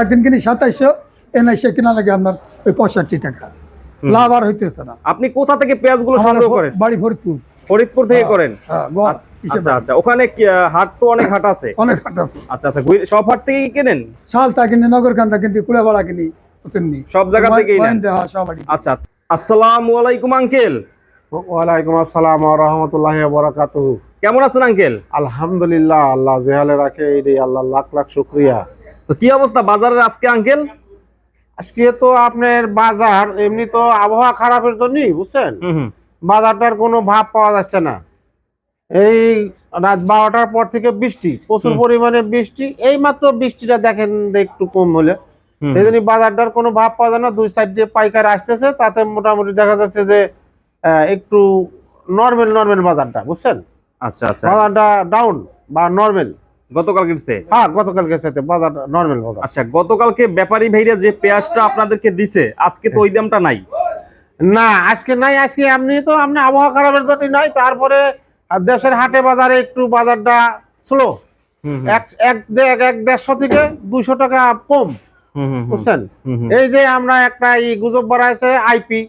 একদিন কিনি সাতাইশশো এনে সে কিনা লাগে আপনার ওই পঁয়ষট্টি টাকা। লাভ আর হইতেছে না। আপনি কোথা থেকে পেঁয়াজগুলো সংগ্রহ করেন? বাড়ি ভরপুর ফরিদপুর থেকে করেন? হ্যাঁ, আচ্ছা আচ্ছা, আচ্ছা। ওখানে হাট তো অনেক হাট আছে? অনেক হাট আছে। আচ্ছা আচ্ছা সব হাট থেকেই কেনেন? শাল তা কিনি নগর কান্দা কিনি কুড়াবাড়া কিনি সব জায়গা থেকেই হ্যাঁ, আচ্ছা আসসালামু আলাইকুম আঙ্কেল। ওয়ালাইকুম আসসালাম রহমতুল্লাহ বরাকাত কেমন আছেন আঙ্কেল? আলহামদুলিল্লাহ আল্লাহ জেহালে রাখে এই আল্লাহ লাখ লাখ শুক্রিয়া। তো কি অবস্থা? বাজারের আজকে আঙ্কেল? আজকে তো আপনার বাজার এমনি তো আবহাওয়া খারাপের জন্যই বুঝছেন? বাজারটার কোনো ভাব পাওয়া যাচ্ছে না। এই রাত বারোটার পর থেকে বৃষ্টি প্রচুর। পরিমাণে বৃষ্টি এই মাত্র বৃষ্টিটা দেখেন একটু কম হলে। সেই জন্য বাজারটার কোনো ভাব পাওয়া যায় না দুই সাইড দিয়ে পাইকার আসতেছে তাতে মোটামুটি দেখা যাচ্ছে যে একটু নর্মাল নর্মাল বাজারটা বুঝছেন? আচ্ছা আচ্ছা। বাজারটা ডাউন বা নর্মাল গতকাল গেছে হ্যাঁ গতকালকে সাথে বাজার নর্মাল বাজার। আচ্ছা গতকালকে ব্যাপারী ভাইরা যে পেঁয়াজটা আপনাদেরকে দিছে আজকে তো ওই দামটা নাই। না আজকে নাই আজকে এমনি তো আপনি আবহাওয়া খারাপের জন্য নাই তারপরে দেশের হাটে বাজারে একটু বাজারটা স্লো এক এক দেড়শো থেকে দুইশো টাকা কম বুঝছেন। এই যে আমরা একটা এই গুজব বাড়াইছে আইপি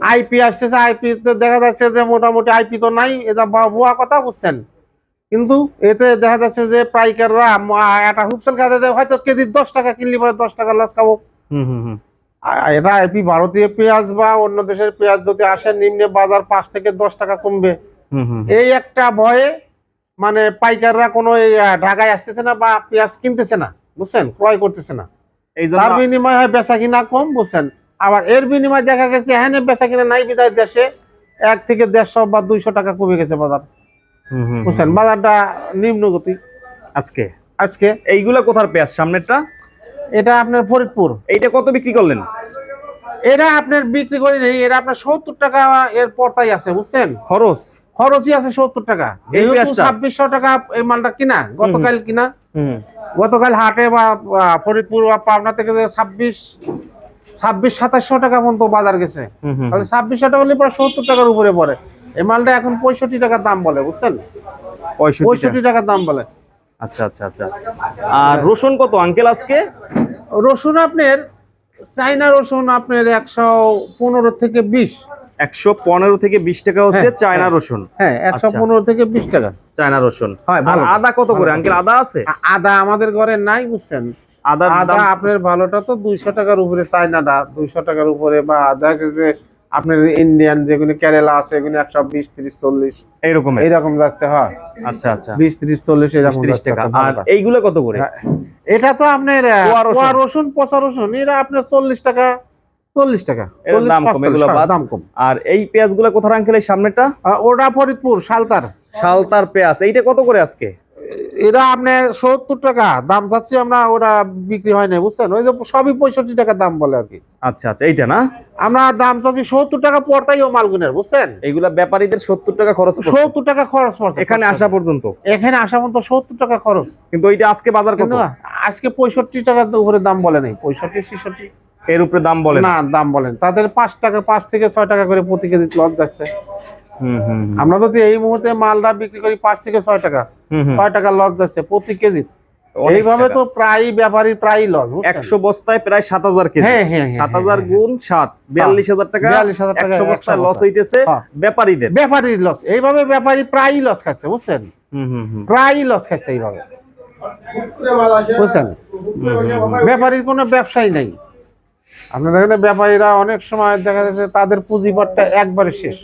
আইপি আসতেছে আইপি তে দেখা যাচ্ছে যে মোটামুটি আইপি তো নাই এটা ভুয়া কথা বুঝছেন? কিন্তু এতে দেখা যাচ্ছে যে পাইকাররা একটা হুপসেল খাতে দেয় হয়তো কেজি দশ টাকা কিনলে পরে দশ টাকা লস খাব। এটা আইপি ভারতীয় পেঁয়াজ বা অন্য দেশের পেঁয়াজ যদি আসে নিম্নে বাজার পাঁচ থেকে দশ টাকা কমবে। এই একটা ভয়ে মানে পাইকাররা কোনো ঢাকায় আসতেছে না বা পেঁয়াজ কিনতেছে না বুঝছেন? ক্রয় করতেছে না। তার বিনিময় হয় বেচা কিনা কম বুঝছেন? আবার এর বিনিময় দেখা গেছে হ্যাঁ বেচা কিনা নাই বিদায় দেশে এক থেকে দেড়শো বা দুইশো টাকা কমে গেছে বাজার। বুঝছেন? বাজারটা নিম্নগতি। আজকে? আজকে? এইগুলা কোথার পেঁয়াজ? সামনেরটা? এটা আপনার ফরিদপুর। এইটা কত বিক্রি করলেন? এটা আপনার বিক্রি করে নেই এটা আপনার সত্তর টাকা এর পর্তাই আছে বুঝছেন? খরচ? খরচই আছে সত্তর টাকা? ছাব্বিশশো টাকা এই মালটা কিনা গতকাল কিনা। গতকাল হাটে বা ফরিদপুর বা পাবনা থেকে ছাব্বিশ ছাব্বিশ সাতাশশো টাকা পর্যন্ত বাজার গেছে। ছাব্বিশশো টাকা হলে প্রায় সত্তর টাকার উপরে পড়ে। এই মালটা এখন পঁয়ষট্টি টাকার দাম বলে বুঝছেন? পঁয়ষট্টি টাকার দাম বলে। আচ্ছা আচ্ছা আচ্ছা। আর রসুন কত আঙ্কেল আজকে? রসুন আপনার চাইনা রসুন আপনার একশো পনেরো থেকে বিশ। একশো পনেরো থেকে বিশ টাকা হচ্ছে হ্যাঁ, চায়না হ্যাঁ। রসুন। হ্যাঁ একশো আচ্ছা। পনেরো থেকে বিশ টাকা। চায়না রসুন। হয়, আর আদা কত করে? আঙ্কেল আদা আছে? আদা আমাদের ঘরে নাই বুঝছেন? আদা আদা আপনার ভালোটা তো দুইশো টাকার উপরে চাইনাটা দুইশো টাকার উপরে বা যাচ্ছে যে আপনার ইন্ডিয়ান যেগুলো কেরালা আছে এগুলো একশো বিশ ত্রিশ চল্লিশ। এইরকম এইরকম যাচ্ছে হয়। আচ্ছা আচ্ছা। বিশ ত্রিশ চল্লিশ এরকম ত্রিশ টাকা। আর এইগুলো কত করে? হ্যাঁ, এটা তো আপনার রসুন। পচা রসুন এটা আপনার চল্লিশ টাকা চল্লিশ টাকা। এর চল্লিশ দাম কম, এগুলো হ্যাঁ, দাম কম। আর এই পেঁয়াজগুলো কোথায় আঙ্কেল সামনেটা ওটা ফরিদপুর সালতার। সালতার পেঁয়াজ। এইটা কত করে আজকে? এটা আপনার সত্তর টাকা দাম চাচ্ছি আমরা ওটা বিক্রি হয় না বুঝছেন? ওই যে সবই পঁয়ষট্টি টাকা দাম বলে আর কি। আচ্ছা আচ্ছা এইটা না? আমরা দাম চাচ্ছি সত্তর টাকা পড়তাই ও মালগুনের বুঝছেন? এইগুলা ব্যাপারীদের সত্তর টাকা খরচ সত্তর টাকা খরচ পড়ছে। এখানে আসা পর্যন্ত? এখানে আসা পর্যন্ত সত্তর টাকা খরচ। কিন্তু ওইটা আজকে বাজার কত? কিন্তু আজকে পঁয়ষট্টি টাকার উপরে দাম বলে নাই পঁয়ষট্টি ছেষট্টি। এর উপরে দাম বলেন না? দাম বলেন তাদের পাঁচ টাকা পাঁচ থেকে ছয় টাকা করে প্রতি কেজি লস যাচ্ছে। আমরা যদি এই মুহূর্তে মালটা বিক্রি করি পাঁচ থেকে ছয় টাকা। ছয় টাকা লস যাচ্ছে প্রতি কেজি। এইভাবে তো প্রায় ব্যাপারী প্রায় লস একশো বস্তায় প্রায় সাত হাজার কেজি। হ্যাঁ, হ্যাঁ, হ্যাঁ, সাত হাজার গুণ সাত বিয়াল্লিশ হাজার টাকা 42,000 টাকা একশো বস্তায় লস হইতেছে। ব্যাপারীদের। ব্যাপারী লস এইভাবে ব্যাপারী প্রায়ই লস খাচ্ছে বুঝছেন? প্রায়ই লস খাচ্ছে এইভাবে। বুঝছেন? ব্যাপারীর কোনো ব্যবসাই নাই। আপনার এখানে ব্যাপারীরা অনেক সময় দেখা যাচ্ছে তাদের পুঁজিপাটটা একবারে শেষ।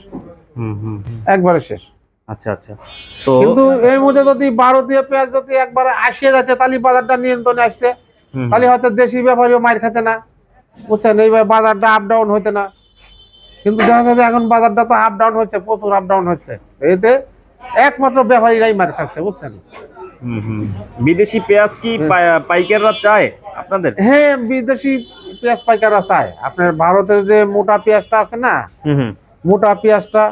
একবারে শেষ। আচ্ছা আচ্ছা। তো কিন্তু এই মধ্যে যদি ভারতীয় পেঁয়াজ যদি একবারে আসিয়ে যাচ্ছে তাহলে বাজারটা নিয়ন্ত্রণে আসতে। তাহলে হয়তো দেশি ব্যাপারীও মার খেতে না। বুঝছেন? এইভাবে বাজারটা আপ ডাউন হইতে না। কিন্তু দেখা যাচ্ছে এখন বাজারটা তো আপ ডাউন হচ্ছে প্রচুর আপ ডাউন হচ্ছে। এতে একমাত্র ব্যাপারীরাই মার খাচ্ছে বুঝছেন। বিদেশি পেঁয়াজ কি পাই- পাইকাররা চায় আপনাদের? হ্যাঁ বিদেশি পেঁয়াজ পাইকাররা চায়। আপনার ভারতের যে মোটা পেঁয়াজটা আছে না মোটা পেঁয়াজটা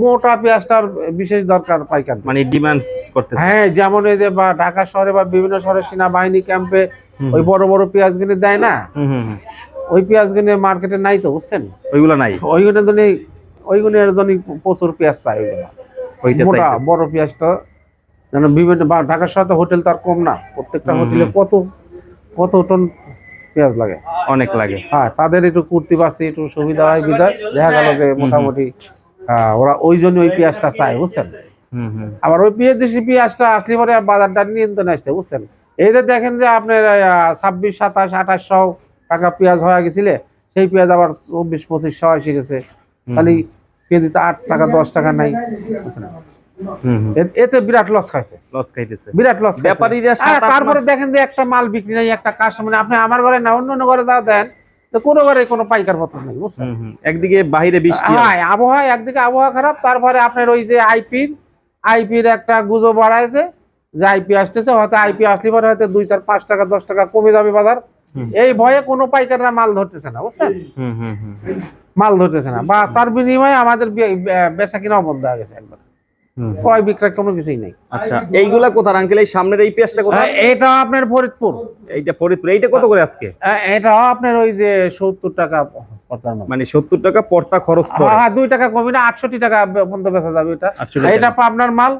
মোটা পেঁয়াজটার বিশেষ দরকার পাইকার। মানে ডিমান্ড করতেছে। হ্যাঁ যেমন এই যে বা ঢাকা শহরে বা বিভিন্ন শহরে সেনাবাহিনী ক্যাম্পে ওই বড় বড় পেঁয়াজ কিনে দেয় না। ওই পেঁয়াজ কিনে মার্কেটে নাই তো বুঝছেন? ওইগুলো নাই? ওইগুলো জন্য ওইগুলো জন্য প্রচুর পেঁয়াজ চাই ওইগুলো। মোটা বড় পেঁয়াজটা যেন বিভিন্ন বা ঢাকা শহরে তো হোটেল তার কম না। প্রত্যেকটা হোটেলে কত কত টন পেঁয়াজ লাগে। অনেক লাগে। হ্যাঁ তাদের একটু কুর্তি বাস্তি একটু সুবিধা হয় বিধায়। দেখা গেল যে মোটামুটি ওরা ওই জন্য ওই পেঁয়াজটা চায় বুঝছেন? আবার ওই পেঁয়াজ দেশি পেঁয়াজটা আসলে পরে বাজারটা নিয়ন্ত্রণে আসছে বুঝছেন? এই যে দেখেন যে আপনার ছাব্বিশ সাতাশ আঠাশশো টাকা পেঁয়াজ হয়ে গেছিলে সেই পেঁয়াজ আবার চব্বিশ পঁচিশশো এসে গেছে খালি কেজিতে আট টাকা দশ টাকা নাই। এতে বিরাট লস খাইছে। লস খাইতেছে। বিরাট লস ব্যাপারীরা তারপরে দেখেন যে একটা মাল বিক্রি নাই একটা কাস্টমার আপনি আমার ঘরে না অন্য অন্য ঘরে দাও দেন। তো কোনো ঘরে কোনো পাইকার পত্র নেই বুঝছেন? একদিকে বাইরে বৃষ্টি হ্যাঁ আবহাওয়া একদিকে আবহাওয়া খারাপ তারপরে আপনার ওই যে আইপির আইপির একটা গুজব বাড়াইছে যে আইপি আসতেছে হয়তো আইপি আসলে পরে হয়তো দুই চার পাঁচ টাকা দশ টাকা কমে যাবে বাজার। এই ভয়ে কোনো পাইকাররা মাল ধরতেছে না বুঝছেন? মাল ধরতেছে না। বা তার বিনিময়ে আমাদের বেচা কিনাও বন্ধ হয়ে গেছে একবার। ক্রয় বিক্রয় কোনো কিছুই নেই। আচ্ছা। এইগুলা কোথায় আঙ্কেল? এই সামনের এই পেঁয়াজটা কোথায়? এটা আপনার ফরিদপুর। এইটা ফরিদপুর। এইটা কত করে আজকে? এটা আপনার ওই যে সত্তর টাকা মানে সত্তর টাকা পর্তা খরচ হ্যাঁ হ্যাঁ, দুই টাকা কমে না আটষট্টি টাকা পর্যন্ত বেচা যাবে এটা। এটা পাবনার মাল।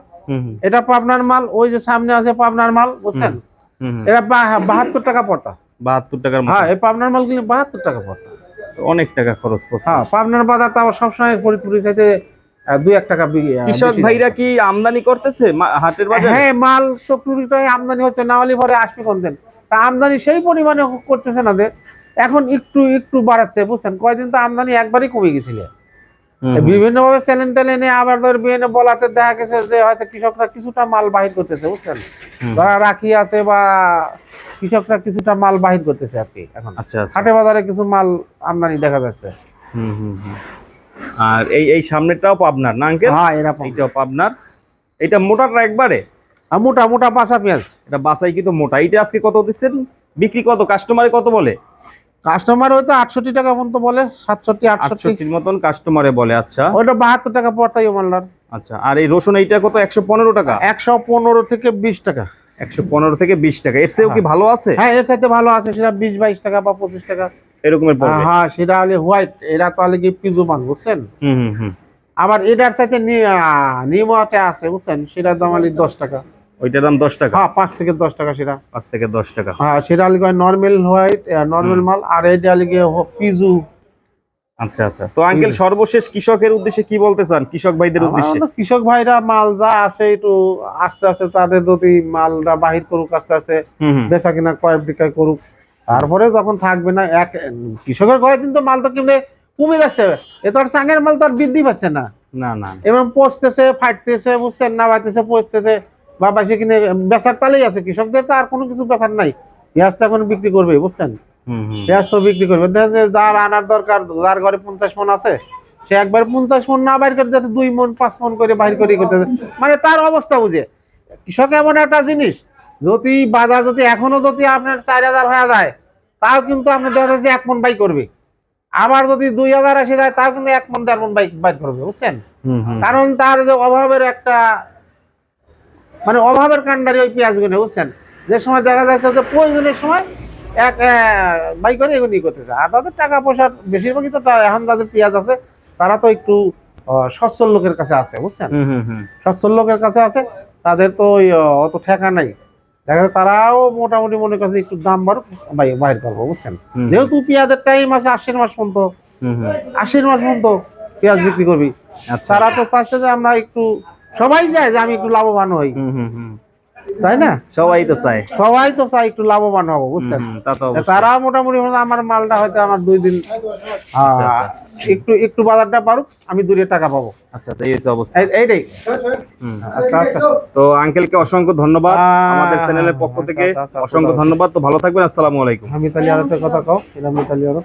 এটা পাবনার মাল ওই যে সামনে আছে পাবনার মাল বুঝছেন। এটা বা- বাহাত্তর টাকা পড়তা। বাহাত্তর টাকার হ্যাঁ এই পাবনার মাল কিন্তু বাহাত্তর টাকা পড়তা। অনেক টাকা খরচ পড়ছে। হ্যাঁ পাবনার বাজার তো আবার সবসময় চাইতে আহ, দুই এক টাকা কৃষক ভাইরা কি আমদানি করতেছে হাটের বাজারে? হ্যাঁ মাল তো টুরিটাই আমদানি হচ্ছে না হলে আসবে কোন দিন। তা আমদানি সেই পরিমাণে করতেছে না এখন একটু একটু বাড়াচ্ছে বুঝছেন? কয়দিন তো আমদানি একবারই কমে গেছিল। বিভিন্ন ভাবে চ্যালেঞ্জ ট্যালেন্টে আবার ধর বিভিন্ন বলাতে দেখা গেছে যে হয়তো কৃষকরা কিছুটা মাল বাহির করতেছে বুঝছেন। ধরা রাখি আছে বা কৃষকরা কিছুটা মাল বাহির করতেছে আর কি এখন। আচ্ছা আচ্ছা। হাটে বাজারে কিছু মাল আমদানি দেখা যাচ্ছে। হুম হুম হুম। আর এই এই সামনেরটাও পাবনার না আঙ্কেল? হ্যাঁ এরকম এইটাও পাবনার। এটা মোটাটা একবারে? আর মোটা মোটা পাশা পেঁয়াজ। এটা বাসাই কিন্তু মোটা। এইটা আজকে কত দিচ্ছেন? বিক্রি কত? কাস্টমারে কত বলে? কাস্টমার হয়তো আটষট্টি টাকা পর্যন্ত বলে সাতষট্টি আটষট্টি। আটষট্টির মতন কাস্টমারে বলে আচ্ছা। ওইটা বাহাত্তর টাকা পড়তাই মাল্লার আচ্ছা আর এই রসুন এইটা কত? একশো পনেরো টাকা? একশো পনেরো থেকে বিশ টাকা। একশো পনেরো থেকে বিশ টাকা। এর চেয়েও কি ভালো আছে? হ্যাঁ এর সাথে ভালো আছে। সেটা বিশ বাইশ টাকা বা পঁচিশ টাকা। এরকমের পড়বে হ্যাঁ সেটা হলে হোয়াইট এরা তো হলে কি পিজু মান বুঝছেন? হুম হুম হুম। আবার এটার সাথে নিমতে আছে বুঝছেন? সেটার দাম হলে দশ টাকা। ওইটার দাম দশ টাকা? হ্যাঁ পাঁচ থেকে দশ টাকা সেটা। পাঁচ থেকে দশ টাকা। হ্যাঁ সেটা হলে নর্মাল হোয়াইট নর্মাল মাল আর এটা হলে পিজু। আচ্ছা আচ্ছা। তো আঙ্কেল সর্বশেষ কৃষকের উদ্দেশ্যে কি বলতে চান? কৃষক ভাইদের উদ্দেশ্যে। কৃষক ভাইরা মাল যা আছে একটু আস্তে আস্তে তাদের যদি মালটা বাহির করুক আস্তে আস্তে বেচা কিনা ক্রয় বিক্রয় করুক তারপরে যখন থাকবে না এক কৃষকের ঘরে কিন্তু মাল তো কিনলে কমে যাচ্ছে। এ তো আর চাঙের মাল তো আর বৃদ্ধি পাচ্ছে না। না না এবং পচতেছে ফাটতেছে বুঝছেন না বাড়তেছে পচতেছে বা বাসে কিনে বেচার তালেই আছে। কৃষকদের তো আর কোনো কিছু বেচার নাই। পেঁয়াজ তো এখন বিক্রি করবে বুঝছেন? পেঁয়াজ তো বিক্রি করবে। দেখেন যার আনার দরকার যার ঘরে পঞ্চাশ মন আছে সে একবার পঞ্চাশ মন না বাইর করে যাতে দুই মন পাঁচ মন করে বাইর করে করতেছে মানে তার অবস্থা বুঝে। কৃষক এমন একটা জিনিস যদি বাজার যদি এখনও যদি আপনার চার হাজার হয়ে যায় তাও কিন্তু আপনি দেখা যাচ্ছে এক মন বাই করবে। আবার যদি দুই হাজার আসে যায় তাও কিন্তু এক মন দেড় মন বাইক বাইর করবে বুঝছেন? কারণ তার যে অভাবের একটা মানে অভাবের কাণ্ডারি ওই পেঁয়াজ গুনে বুঝছেন? যে সময় দেখা যাচ্ছে যে প্রয়োজনের সময় এক বাই করে এগুলি করতেছে। আর তাদের টাকা পয়সার বেশিরভাগই তো এখন যাদের পেঁয়াজ আছে তারা তো একটু সচ্ছল লোকের কাছে আছে বুঝছেন? সচ্ছল লোকের কাছে আছে তাদের তো ওই অত ঠেকা নাই। দেখা তারাও মোটামুটি মনে কাছে একটু দাম বাড়ুক বাইর করব বুঝছেন? যেহেতু পেঁয়াজের টাইম আছে আশ্বিন মাস পর্যন্ত। আশ্বিন মাস পর্যন্ত পেঁয়াজ বিক্রি করবি। আচ্ছা। তারা তো চাচ্ছে যে আমরা একটু সবাই চায় যে আমি একটু লাভবান হই। তাই না? সবাই তো চায়। সবাই তো চায় একটু লাভবান হব বুঝছেন। তারা মোটামুটি আমার মালটা হয়তো আমার দুই দিন আহ, আচ্ছা। একটু একটু বাজারটা পারুক আমি দূরে টাকা পাবো। আচ্ছা তো এই অবস্থা। এইটাই। আচ্ছা আচ্ছা। তো আঙ্কেলকে অসংখ্য ধন্যবাদ। আমাদের চ্যানেলের পক্ষ আচ্ছা, থেকে আচ্ছা, আচ্ছা, অসংখ্য ধন্যবাদ। তো ভালো থাকবেন আসসালামু আলাইকুম। আমি তাহলে আরও কথা কও আমি তাহলে আরও